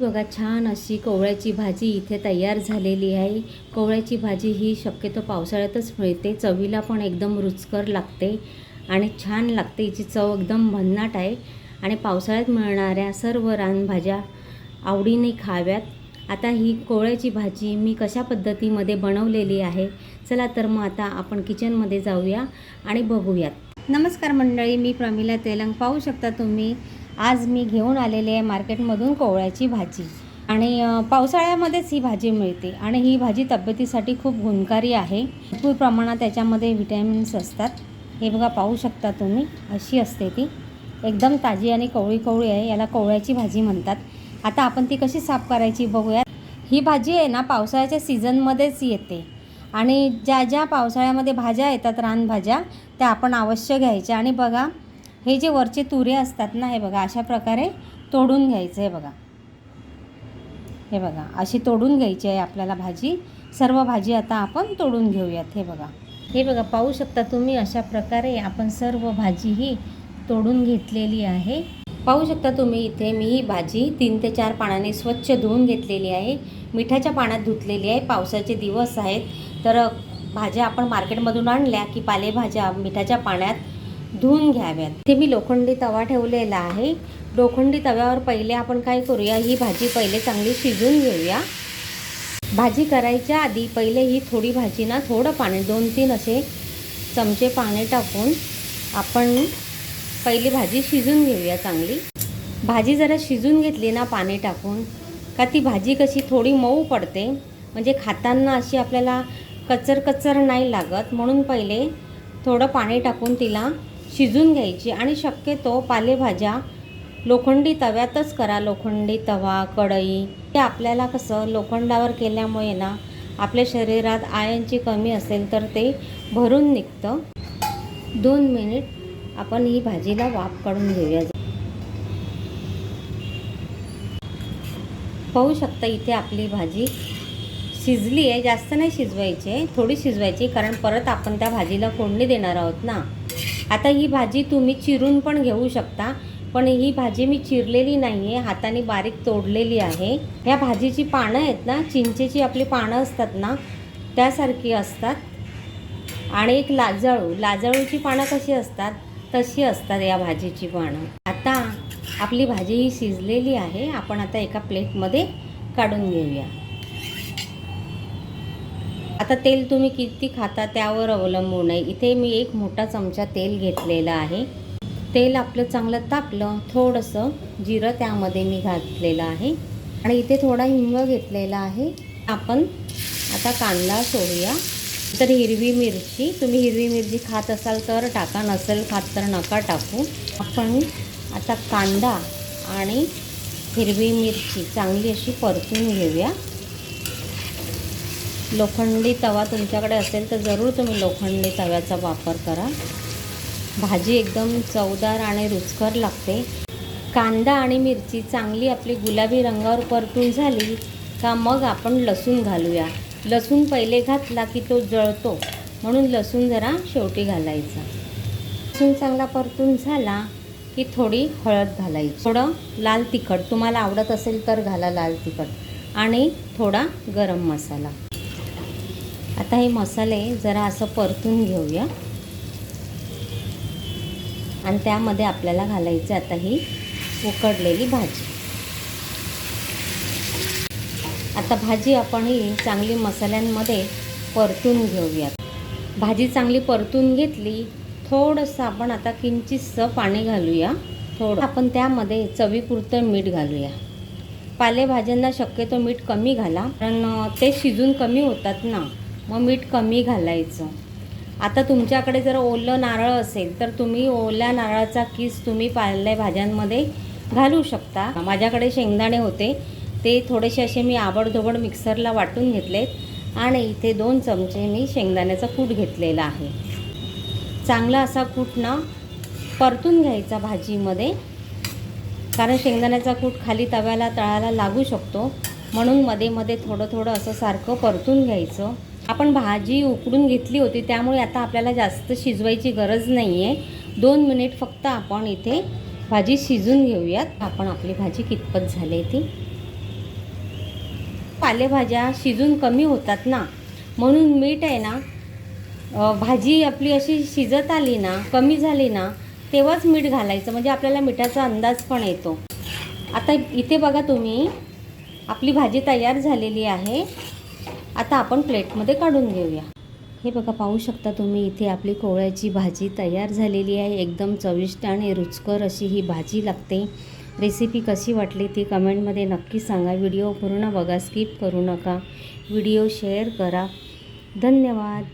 बघा छान अशी कोवळ्याची भाजी इथे तयार झालेली आहे. कोवळ्याची भाजी ही शक्यतो पावसाळ्यातच मिळते. चवीला पण एकदम रुचकर लागते आणि छान लागते. हिची चव एकदम भन्नाट आहे. आणि पावसाळ्यात मिळणाऱ्या सर्व रानभाज्या आवडीने खाव्यात. आता ही कोवळ्याची भाजी मी कशा पद्धतीमध्ये बनवलेली आहे चला तर मग आता आपण किचनमध्ये जाऊया आणि बघूयात. नमस्कार मंडळी मी प्रमिला तेलंग. पाहू शकता तुम्ही आज मी घेऊन आलेले आहे मार्केटमधून कोवळ्याची भाजी. आणि पावसाळ्यामध्येच ही भाजी मिळते. आणि ही भाजी तब्येतीसाठी खूप गुणकारी आहे. भरपूर प्रमाणात त्याच्यामध्ये व्हिटॅमिन्स असतात. हे बघा पाहू शकता तुम्ही. अशी असते ती. एकदम ताजी आणि कवळी कवळी आहे. याला कोवळ्याची भाजी म्हणतात. आता आपण ती कशी साफ करायची बघूयात. ही भाजी आहे ना पावसाळ्याच्या सीझनमध्येच येते. आणि ज्या ज्या पावसाळ्यामध्ये भाज्या येतात रानभाज्या त्या आपण अवश्य घ्यायच्या. आणि बघा हे जे वरचे तुरे असतात ना हे बघा अशा प्रकारे तोडून घ्यायचं आहे बघा. हे बघा अशी तोडून घ्यायची आहे आपल्याला भाजी. सर्व भाजी आता आपण तोडून घेऊयात हे बघा. हे बघा पाहू शकता तुम्ही अशा प्रकारे आपण सर्व भाजी ही तोडून घेतलेली आहे. पाहू शकता तुम्ही इथे मी ही भाजी तीन ते चार पाण्याने स्वच्छ धुवून घेतलेली आहे. मिठाच्या पाण्यात धुतलेली आहे. पावसाचे दिवस आहेत. तर भाज्या आपण मार्केटमधून आणल्या की पालेभाज्या मिठाच्या पाण्यात धुवून घ्याव्यात. ते मी लोखंडी तवा ठेवलेला आहे. लोखंडी तव्यावर पहिले आपण काय करूया? ही भाजी पहिले चांगली शिजून घेऊया. भाजी करायच्या आधी पहिले ही थोडी भाजी ना थोडं पाणी दोन तीन असे चमचे पाणी टाकून आपण पहिली भाजी शिजून घेऊया चांगली. भाजी जरा शिजून घेतली ना पाणी टाकून का ती भाजी कशी थोडी मऊ पडते? म्हणजे खाताना अशी आपल्याला कचर कचर नाही लागत म्हणून पहिले थोडं पाणी टाकून तिला शिजून घ्यायची आणि शक्यतो पालेभाज्या लोखंडी तव्यातच करा. लोखंडी तवा कढई ते आपल्याला कसं लोखंडावर केल्यामुळे ना आपल्या शरीरात आयनची कमी असेल तर ते भरून निघतं. दोन मिनिट आपण ही भाजीला वाफ काढून घेऊया. पाहू शकता इथे आपली भाजी शिजली आहे. जास्त नाही शिजवायची थोडी शिजवायची कारण परत आपण त्या भाजीला फोडणी देणार आहोत ना. आता ही भाजी तुम्ही चिरून पण घेऊ शकता पण ही भाजी मी चिरलेली नाही आहे हाताने बारीक तोडलेली आहे. ह्या भाजीची पानं आहेत ना चिंचेची आपली पानं असतात ना त्यासारखी असतात. आणि एक लाजाळू लाजाळूची पानं कशी असतात तशी असतात या भाजीची पानं. आता आपली भाजी ही शिजलेली आहे आपण आता एका प्लेटमध्ये काढून घेऊया. आता तेल तुम्ही किती खाता त्यावर अवलंबून आहे. इथे मी एक मोठा चमचा तेल घेतलेला आहे. तेल आपलं चांगलं तापलं थोडंसं जिरं त्यामध्ये मी घातलेलं आहे. आणि इथे थोडा हिंग घेतलेला आहे. आपण आता कांदा सोडूया. तर हिरवी मिरची तुम्ही हिरवी मिरची खात असाल तर टाका नसेल खात तर नका टाकू. आपण आता कांदा आणि हिरवी मिरची चांगली अशी परतून घेऊया. लोखंडी तवा तुमच्याकडे असेल तर जरूर तुम्ही लोखंडी तव्याचा वापर करा. भाजी एकदम चवदार आणि रुचकर लागते. कांदा आणि मिरची चांगली आपली गुलाबी रंगावर परतून झाली का मग आपण लसूण घालूया. लसूण पहिले घातला की तो जळतो म्हणून लसूण जरा शेवटी घालायचा. लसूण चांगला परतून झाला की थोडी हळद घालायची. थोडं लाल तिखट तुम्हाला आवडत असेल तर घाला लाल तिखट आणि थोडा गरम मसाला. आता हे मसाले जरा असं परतून घेऊया. आणि त्यामध्ये आपल्याला घालायची आता ही उकडलेली भाजी. आता भाजी आपण ही चांगली मसाल्यांमध्ये परतून घेऊयात. भाजी चांगली परतून घेतली थोडंसं आपण आता किंचितसं पाणी घालूया. थोडं आपण त्यामध्ये चवीपुरतं मीठ घालूया. पालेभाज्यांना शक्यतो मीठ कमी घाला कारण ते शिजून कमी होतात ना. मग मीठ कमी घालायचं. आता तुमच्याकडे जर ओलं नारळ असेल तर तुम्ही ओल्या नारळाचा किस तुम्ही पालेभाज्यांमध्ये घालू शकता. माझ्याकडे शेंगदाणे होते. ते थोडेसे असे मी आबडधोबड मिक्सरला वाटून घेतलेत आणि इथे दोन चमचे मी शेंगदाण्याचा कूट घेतलेला आहे. चांगला असा कूट ना परतून घ्यायचा भाजीमध्ये कारण शेंगदाण्याचा कूट खाली तव्याला तळाला लागू शकतो. म्हणून मध्ये मध्ये थोडं थोडं असं सारखं परतून घ्यायचं. आपण भाजी उकडून घेतली होती त्यामुळे आता आपल्याला जास्त शिजवायची गरज नाही आहे दोन मिनिट फक्त आपण इथे भाजी शिजून घेऊयात. आपण आपली भाजी कितपत झाली ती. पालेभाज्या शिजून कमी होतात ना म्हणून मीठ आहे ना भाजी आपली अशी शिजत आली ना कमी झाली ना तेव्हाच मीठ घालायचं म्हणजे आपल्याला मिठाचा अंदाज पण येतो. आता इथे बघा तुम्ही आपली भाजी तयार झालेली आहे. आता आपण प्लेटमध्ये काढून घेऊया. हे बघा पाहू शकता तुम्ही इथे आपली कोवळ्याची भाजी तयार झालेली आहे. एकदम चविष्ट आणि रुचकर अशी ही भाजी लागते. रेसिपी कशी वाटली ती कमेंटमध्ये नक्की सांगा. व्हिडिओ पूर्ण बघा स्किप करू नका. व्हिडिओ शेअर करा. धन्यवाद.